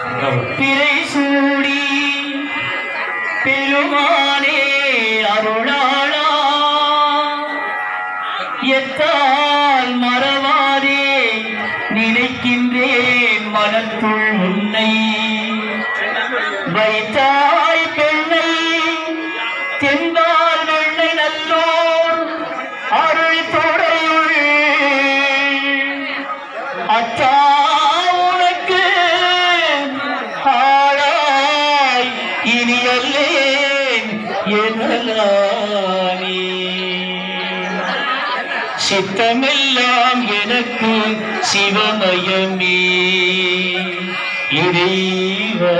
பிறை சூடி பெருமானே அருளாளா. எத்தால் மறவாதே நினைக்கின்றேன் மனத்துள் உன்னை. வைத்தாய் பெண்ணை தென்பால் வெண்ணை நல்லோர் அருள் தொடையுள். அச்சா எனலானே சித்தமெல்லாம் எனக்கு சிவமயமே. இறைவா.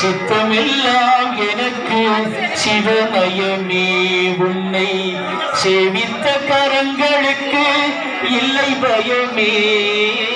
சித்தமெல்லாம் எனக்கு சிவமயமே. உன்னை சேவித்த கரங்களுக்கு இல்லை பயமே.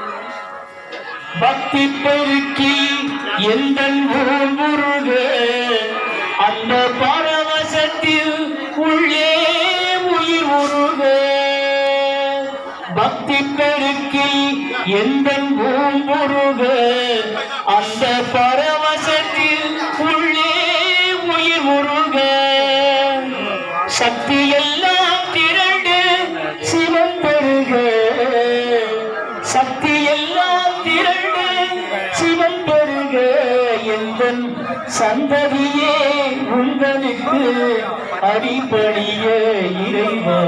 பக்தி பெருக்கி எந்த முருக? அந்த பரவசத்தில் உள்ளே உயிர் உருக பக்தி பெருக்கி எந்த பூம்புருக அந்த பரவசத்தில் உள்ளே உயிர் உருக சக்தி சந்ததியே உங்களுக்கு அடிப்படிய இறைவா.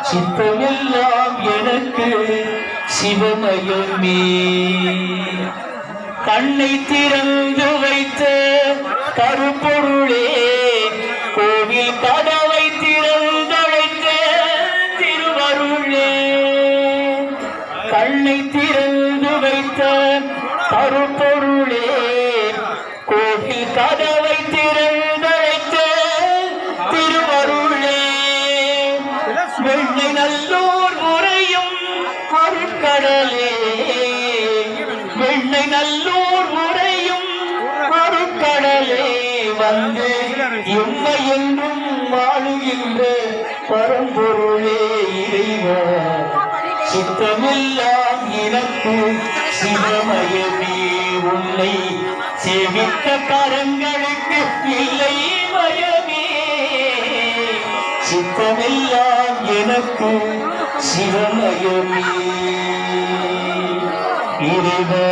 சித்தமெல்லாம் எனக்கு சிவமயமே. கண்ணை திறந்து வைத்த கருப்பொருளே கோவில் கதவை திறந்தழைத்த திருவருளே. கண்ணை திறந்து வைத்த கருப்பொருள் கோவில் கதவை திறந்தழைத்த திருவருளே. வெள்ளை நல்லூர் முறையும் அருட்கடலே. வெள்ளை நல்லூர் முறையும் அருட்கடலே. வந்து எம்மை என்றும் வாழுகின்ற பரம்பொருளே இறைவா. சித்தமெல்லாம் எனக்கு சிவமயமே உன்னை சேவித்த கரங்களுக்கு இல்லை மயமே. சித்தமெல்லாம் எனக்கு சிவமயமே. இறைவா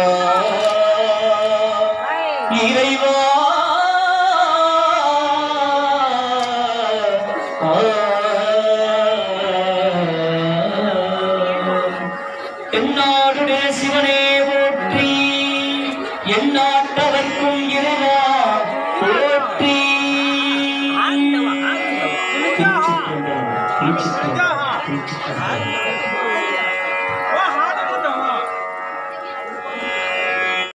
இறைவா காத்தவர்க்கும் இறைவா போற்றி. திருச்சி திருச்சி